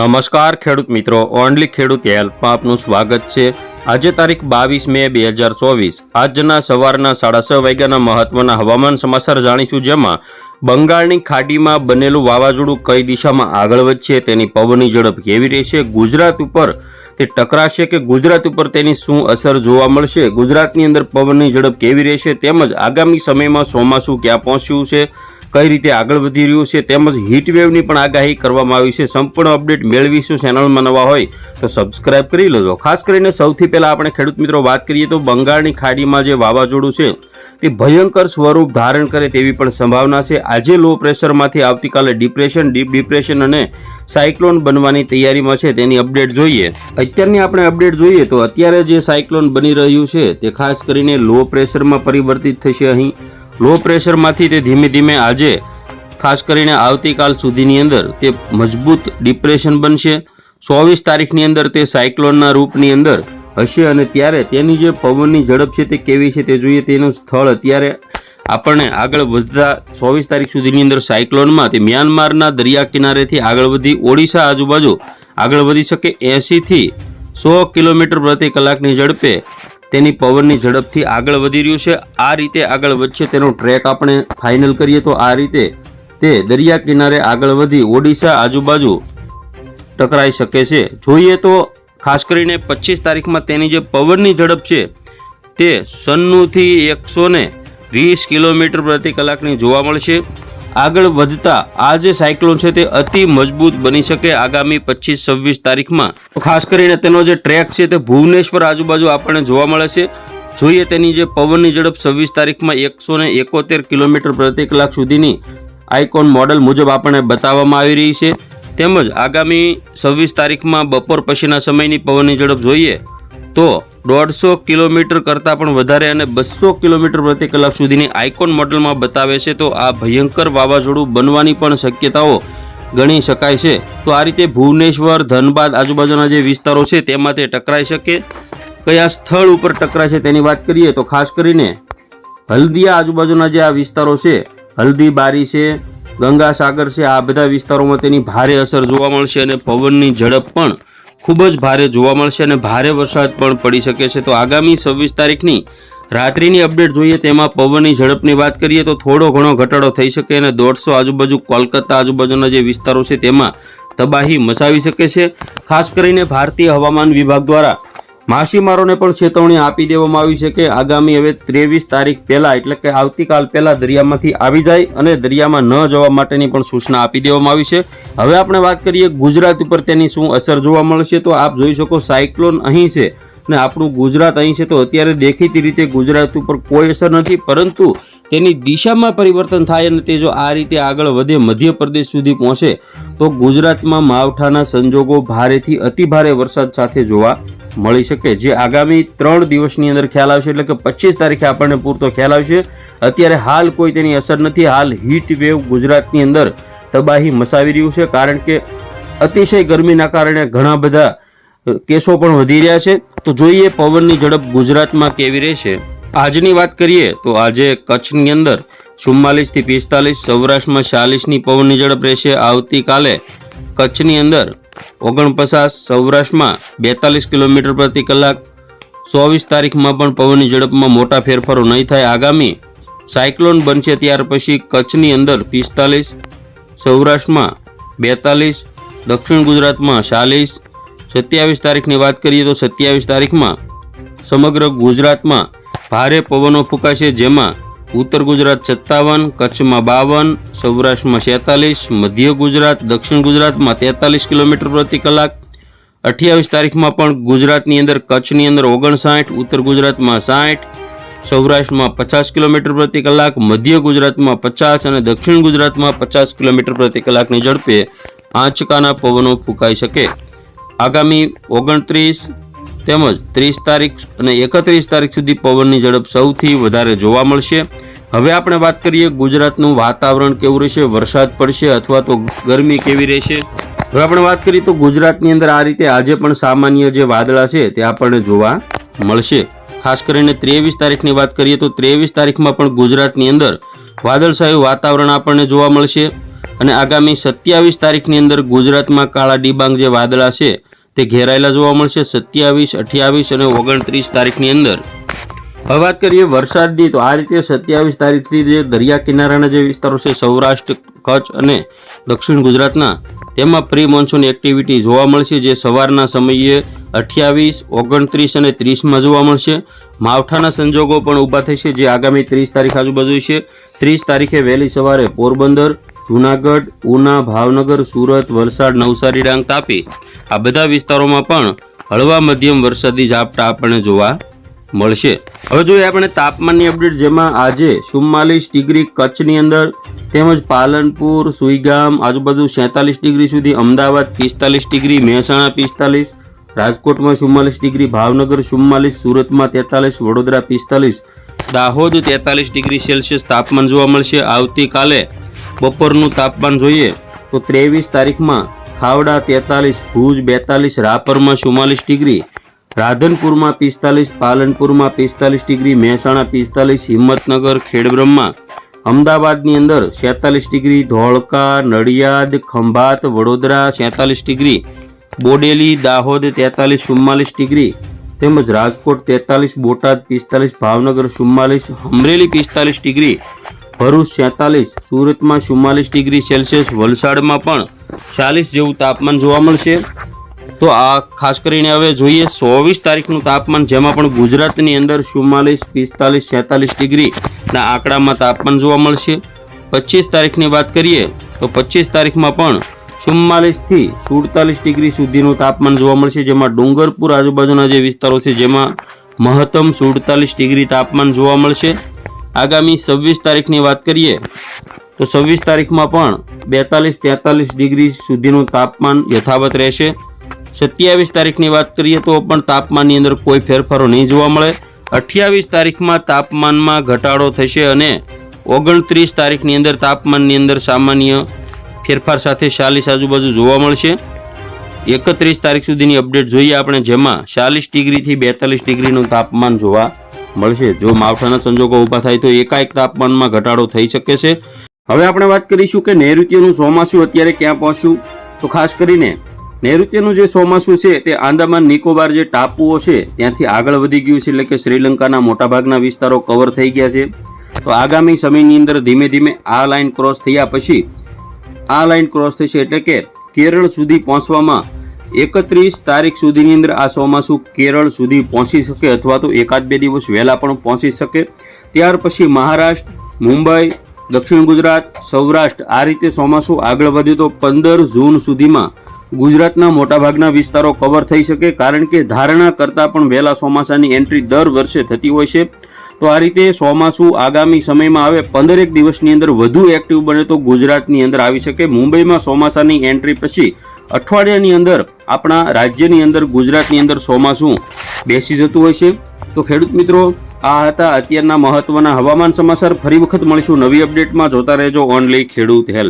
નમસ્કાર ખેડૂત મિત્રો, ઓનલી ખેડૂત હેલ્પમાં આપનું સ્વાગત છે. આજે તારીખ બાવીસ મે બે હજાર ચોવીસ. આજના સવારના સાડા છ વાગ્યાના મહત્વના હવામાન સમાચાર જાણીશું જેમાં બંગાળની ખાડીમાં બનેલું વાવાઝોડું કઈ દિશામાં આગળ વધશે, તેની પવનની ઝડપ કેવી રહેશે, ગુજરાત ઉપર તે ટકરાશે કે ગુજરાત ઉપર તેની શું અસર જોવા મળશે, ગુજરાતની અંદર પવનની ઝડપ કેવી રહેશે, તેમજ આગામી સમયમાં ચોમાસું ક્યાં પહોંચ્યું છે કઈ રીતે આગળ વધી રહ્યું છે તેમજ હીટવેવની પણ આગાહી કરવામાં આવી છે. સંપૂર્ણ અપડેટ મેળવીશું ચેનલમાં નવા હોય તો સબસ્ક્રાઇબ કરી લેજો. ખાસ કરીને સૌથી પહેલાં આપણે ખેડૂત મિત્રો વાત કરીએ તો બંગાળની ખાડીમાં જે વાવાઝોડું છે, તે ભયંકર સ્વરૂપ ધારણ કરે તેવી પણ સંભાવના છે. આજે લો પ્રેશરમાંથી આવતીકાલે ડિપ્રેશન ડીપ ડિપ્રેશન અને સાયક્લોન બનવાની તૈયારીમાં છે. તેની અપડેટ જોઈએ. અત્યારની આપણે અપડેટ જોઈએ તો અત્યારે જે સાયક્લોન બની રહ્યું છે, તે ખાસ કરીને લો પ્રેશરમાં પરિવર્તિત થશે અહીં. લો પ્રેશરમાંથી તે ધીમે ધીમે આજે, ખાસ કરીને આવતીકાલ સુધીની અંદર, તે મજબૂત ડિપ્રેશન બનશે. ચોવીસ તારીખની અંદર તે સાયક્લોનના રૂપની અંદર હશે અને ત્યારે તેની જે પવનની ઝડપ છે તે કેવી છે તે જોઈએ તેનું સ્થળ અત્યારે આપણને આગળ વધતા ચોવીસ તારીખ સુધીની અંદર સાયક્લોનમાં તે મ્યાનમારના દરિયા કિનારેથી આગળ વધી ઓડિશા આજુબાજુ આગળ વધી શકે એંશીથી સો કિલોમીટર પ્રતિ કલાકની ઝડપે તેની પવનની ઝડપથી આગળ વધી રહ્યું છે. આ રીતે આગળ વધશે તેનો ટ્રેક આપણે ફાઇનલ કરીએ તો આ રીતે તે દરિયા કિનારે આગળ વધી ઓડિશા આજુબાજુ ટકરાઈ શકે છે. જોઈએ તો ખાસ કરીને પચીસ તારીખમાં તેની જે પવનની ઝડપ છે તે સન્નુથી એકસો વીસ કિલોમીટર પ્રતિ કલાકની જોવા મળશે. આગળ વધતા આ જે સાયક્લોન છે તે અતિ મજબૂત બની શકે આગામી પચીસ, છવ્વીસ તારીખમાં. ખાસ કરીને તેનો જે ટ્રેક છે તે ભુવનેશ્વર આજુબાજુ આપણને જોવા મળે છે. જોઈએ તેની જે પવનની ઝડપ છવ્વીસ તારીખમાં એકસો ને એકોતેર કિલોમીટર પ્રતિ કલાક સુધીની આઇકોન મોડલ મુજબ આપણને બતાવવામાં આવી રહી છે. તેમજ આગામી છવ્વીસ તારીખમાં બપોર પછીના સમયની પવનની ઝડપ જોઈએ તો દોઢસો કિલોમીટર કરતાં પણ વધારે અને બસો કિલોમીટર પ્રતિ કલાક સુધીની આઇકોન મોડલમાં બતાવે છે, તો આ ભયંકર વાવાઝોડું બનવાની પણ શક્યતાઓ ગણી શકાય છે. તો આ રીતે ભુવનેશ્વર, ધનબાદ આજુબાજુના જે વિસ્તારો છે, તેમાં તે ટકરાઈ શકે. કયા સ્થળ ઉપર ટકરાય છે તેની વાત કરીએ, તો ખાસ કરીને હલ્દિયા આજુબાજુના જે આ વિસ્તારો છે, હલ્દી, બારી છે, ગંગાસાગર છે, આ બધા વિસ્તારોમાં તેની ભારે અસર જોવા મળશે અને પવનની ઝડપ પણ ખૂબ જ ભારે જોવા મળશે અને ભારે વરસાદ પણ પડી શકે છે. તો આગામી છવ્વીસ તારીખની રાત્રિની અપડેટ જોઈએ તેમાં પવનની ઝડપની વાત કરીએ તો થોડો ઘણો ઘટાડો થઈ શકે અને દોઢસો આજુબાજુ કોલકાતા આજુબાજુના જે વિસ્તારો છે તેમાં તબાહી મચાવી શકે છે. ખાસ કરીને ભારતીય હવામાન વિભાગ દ્વારા માછીમારોને પણ ચેતવણી આપી દેવામાં આવી છે કે આગામી હવે ત્રેવીસ તારીખ પહેલાં, એટલે કે આવતીકાલ પહેલાં દરિયામાંથી આવી જાય અને દરિયામાં ન જવા માટેની પણ સૂચના આપી દેવામાં આવી છે. હવે આપણે વાત કરીએ ગુજરાત ઉપર તેની શું અસર જોવા મળશે, તો આપ જોઈ શકો સાયક્લોન અહીં છે અને આપણું ગુજરાત અહીં છે, તો અત્યારે દેખીતી રીતે ગુજરાત ઉપર કોઈ અસર નથી, પરંતુ તેની દિશામાં પરિવર્તન થાય અને તે જો આ રીતે આગળ વધે, મધ્યપ્રદેશ સુધી પહોંચે, તો ગુજરાતમાં માવઠાના સંજોગો ભારેથી અતિભારે વરસાદ સાથે જોવા મળી શકે. જે આગામી ત્રણ દિવસની અંદર ખ્યાલ આવશે, એટલે કે પચીસ તારીખે આપણને પૂરતો ખ્યાલ આવશે. અત્યારે હાલ કોઈ તેની અસર નથી. હાલ હીટ વેવ ગુજરાતની અંદર તબાહી મસાવી રહ્યું છે, કારણ કે અતિશય ગરમીના કારણે ઘણા બધા કેસો પણ વધી રહ્યા છે. તો જોઈએ પવનની ઝડપ ગુજરાતમાં કેવી રહેશે. આજની વાત કરીએ, તો આજે કચ્છની અંદર ચુમ્માલીસથી પિસ્તાલીસ, સૌરાષ્ટ્રમાં ચાલીસની પવનની ઝડપ રહેશે. આવતીકાલે કચ્છની અંદર ઓગણપચાસ સૌરાષ્ટ્રમાં બેતાલીસ કિલોમીટર પ્રતિ કલાક, ચોવીસ તારીખમાં પણ પવનની ઝડપમાં મોટા ફેરફારો નહીં થાય. આગામી સાયક્લોન બનશે ત્યાર પછી કચ્છની અંદર પિસ્તાલીસ, સૌરાષ્ટ્રમાં બેતાલીસ, દક્ષિણ ગુજરાતમાં ચાલીસ. સત્યાવીસ તારીખની વાત કરીએ તો સત્યાવીસ તારીખમાં સમગ્ર ગુજરાતમાં ભારે પવનો ફૂંકાશે, જેમાં ઉત્તર ગુજરાત સત્તાવન, કચ્છમાં બાવન, સૌરાષ્ટ્રમાં છેતાલીસ, મધ્ય ગુજરાત, દક્ષિણ ગુજરાતમાં તેતાલીસ કિલોમીટર પ્રતિ કલાક. અઠ્યાવીસ તારીખમાં પણ ગુજરાતની અંદર, કચ્છની અંદર ઓગણસાઠ, ઉત્તર ગુજરાતમાં સાઠ, સૌરાષ્ટ્રમાં પચાસ કિલોમીટર પ્રતિ કલાક, મધ્ય ગુજરાતમાં પચાસ અને દક્ષિણ ગુજરાતમાં પચાસ કિલોમીટર પ્રતિ કલાકની ઝડપે આંચકાના પવનો ફૂંકાઈ શકે. આગામી ઓગણત્રીસ તેમજ ત્રીસ તારીખ અને એકત્રીસ તારીખ સુધી પવનની ઝડપ સૌથી વધારે જોવા મળશે. હવે આપણે વાત કરીએ ગુજરાતનું વાતાવરણ કેવું રહેશે? વરસાદ પડશે અથવા તો ગરમી કેવી રહેશે? હવે આપણે વાત કરીએ તો ગુજરાતની અંદર આ રીતે આજે પણ સામાન્ય જે વાદળા છે તે આપણને જોવા મળશે. ખાસ કરીને ત્રેવીસ તારીખની વાત કરીએ તો ત્રેવીસ તારીખમાં પણ ગુજરાતની અંદર વાદળછાયું વાતાવરણ આપણને જોવા મળશે. અને આગામી સત્યાવીસ તારીખની અંદર ગુજરાતમાં કાળા ડિબાંગ જે વાદળા છે તે ઘેરાયેલા જોવા મળશે સત્યાવીસ, અઠ્યાવીસ અને ઓગણત્રીસ તારીખની અંદર. હવે વાત કરીએ વરસાદની, તો આ રીતે સત્યાવીસ તારીખથી જે દરિયા કિનારાના જે વિસ્તારો છે, સૌરાષ્ટ્ર, કચ્છ અને દક્ષિણ ગુજરાતના, તેમાં પ્રી મોન્સૂન એક્ટિવિટી જોવા મળશે, જે સવારના સમયે અઠ્યાવીસ, ઓગણત્રીસ અને ત્રીસમાં જોવા મળશે. માવઠાના સંજોગો પણ ઊભા થશે, જે આગામી ત્રીસ તારીખ આજુબાજુ છે. ત્રીસ તારીખે વહેલી સવારે પોરબંદર જૂનાગઢ, ઉના, ભાવનગર, સુરત, વલસાડ, નવસારી ડાંગ તાપી. આ બધા વિસ્તારોમાં પણ હળવા મધ્યમ વરસાદી ઝાપટા આપણને જોવા મળશે. હવે જોઈએ આપણે તાપમાનની અપડેટ, જેમાં આજે ચુમ્માલીસ ડિગ્રી કચ્છની અંદર તેમજ પાલનપુર, સુઈગામ, આજુબાજુ સેતાલીસ ડિગ્રી સુધી, અમદાવાદ પિસ્તાલીસ ડિગ્રી, મહેસાણા પિસ્તાલીસ, રાજકોટમાં ચુમ્માલીસ ડિગ્રી, ભાવનગર ચુમ્માલીસ, સુરતમાં તેતાલીસ, વડોદરા પિસ્તાલીસ, દાહોદ તેતાલીસ ડિગ્રી સેલ્સિયસ તાપમાન જોવા મળશે. આવતીકાલે બપોરનું તાપમાન જોઈએ તો ત્રેવીસ તારીખમાં ખાવડા, તેતાલીસ, ભુજ, બેતાલીસ, રાપરમાં ચુમ્માલીસ ડિગ્રી, રાધનપુરમાં પિસ્તાલીસ, પાલનપુરમાં પિસ્તાલીસ ડિગ્રી, મહેસાણા પિસ્તાલીસ, હિંમતનગર, ખેડબ્રહ્મા, અમદાવાદની અંદર છેતાલીસ ડિગ્રી, ધોળકા, નડિયાદ, ખંભાત, વડોદરા છેતાલીસ ડિગ્રી, બોડેલી, દાહોદ તેતાલીસ, ચુમ્માલીસ ડિગ્રી, તેમજ રાજકોટ તેતાલીસ, બોટાદ પિસ્તાલીસ, ભાવનગર ચુમ્માલીસ, અમરેલી પિસ્તાલીસ ડિગ્રી ભરૂચ સેતાલીસ સુરતમાં ચુમ્માલીસ ડિગ્રી સેલ્સિયસ, વલસાડમાં પણ ચાલીસ જેવું તાપમાન જોવા મળશે. તો આ ખાસ કરીને હવે જોઈએ ચોવીસ તારીખનું તાપમાન, જેમાં પણ ગુજરાતની અંદર ચુમ્માલીસ, પિસ્તાલીસ, છેતાલીસ ડિગ્રીના આંકડામાં તાપમાન જોવા મળશે. પચીસ તારીખની વાત કરીએ, તો પચીસ તારીખમાં પણ ચુમ્માલીસથી સુડતાલીસ ડિગ્રી સુધીનું તાપમાન જોવા મળશે, જેમાં ડુંગરપુર આજુબાજુના જે વિસ્તારો છે, જેમાં મહત્તમ સુડતાલીસ ડિગ્રી તાપમાન જોવા મળશે. આગામી છવ્વીસ તારીખની વાત કરીએ, તો છવ્વીસ તારીખમાં પણ બેતાલીસ તેતાલીસ ડિગ્રી સુધીનું તાપમાન યથાવત રહેશે. સત્યાવીસ તારીખની વાત કરીએ તો પણ તાપમાનની અંદર કોઈ ફેરફારો નહીં જોવા મળે. અઠ્યાવીસ તારીખમાં તાપમાનમાં ઘટાડો થશે અને ઓગણત્રીસ તારીખની અંદર તાપમાનની અંદર સામાન્ય ફેરફાર સાથે ચાલીસ આજુબાજુ જોવા મળશે. એકત્રીસ તારીખ સુધીની અપડેટ જોઈએ આપણે, જેમાં ચાલીસ ડિગ્રીથી બેતાલીસ ડિગ્રીનું તાપમાન જોવા મળશે. જો માવઠાના સંજોગો ઊભા થાય તો એકાએક તાપમાનમાં ઘટાડો થઈ શકે છે. હવે આપણે વાત કરીશું કે નૈઋત્યનું ચોમાસું અત્યારે ક્યાં પહોંચ્યું? તો ખાસ કરીને નૈઋત્યનું જે ચોમાસું છે તે આંદામાન નિકોબાર જે ટાપુઓ છે ત્યાંથી આગળ વધી ગયું છે એટલે કે શ્રીલંકાના મોટાભાગના વિસ્તારો કવર થઈ ગયા છે. તો આગામી સમયની અંદર ધીમે ધીમે આ લાઇન ક્રોસ થયા પછી આ લાઇન ક્રોસ થશે એટલે કે કેરળ સુધી પહોંચવામાં એકત્રીસ તારીખ સુધીની અંદર આ ચોમાસું કેરળ સુધી પહોંચી શકે અથવા તો એકાદ બે દિવસ વહેલા પણ પહોંચી શકે. ત્યાર પછી મહારાષ્ટ્ર, મુંબઈ, દક્ષિણ ગુજરાત, સૌરાષ્ટ્ર આ રીતે ચોમાસું આગળ વધ્યું તો પંદર જૂન સુધીમાં ગુજરાતના મોટાભાગના વિસ્તારો કવર થઈ શકે. કારણ કે ધારણા કરતાં પણ વહેલા ચોમાસાની એન્ટ્રી દર વર્ષે થતી હોય છે. તો આ રીતે ચોમાસું આગામી સમયમાં આવે, પંદરેક દિવસની અંદર વધુ એક્ટિવ બને તો ગુજરાતની અંદર આવી શકે. મુંબઈમાં ચોમાસાની એન્ટ્રી પછી અઠવાડિયાની અંદર આપણા રાજ્યની અંદર, ગુજરાતની અંદર ચોમાસું બેસી જતું હોય છે. તો ખેડૂત મિત્રો, આ હતા અત્યારના મહત્વના હવામાન સમાચાર. ફરી વખત મળીશું નવી અપડેટમાં જોતા રહેજો ઓનલી ખેડૂત હેલ્પ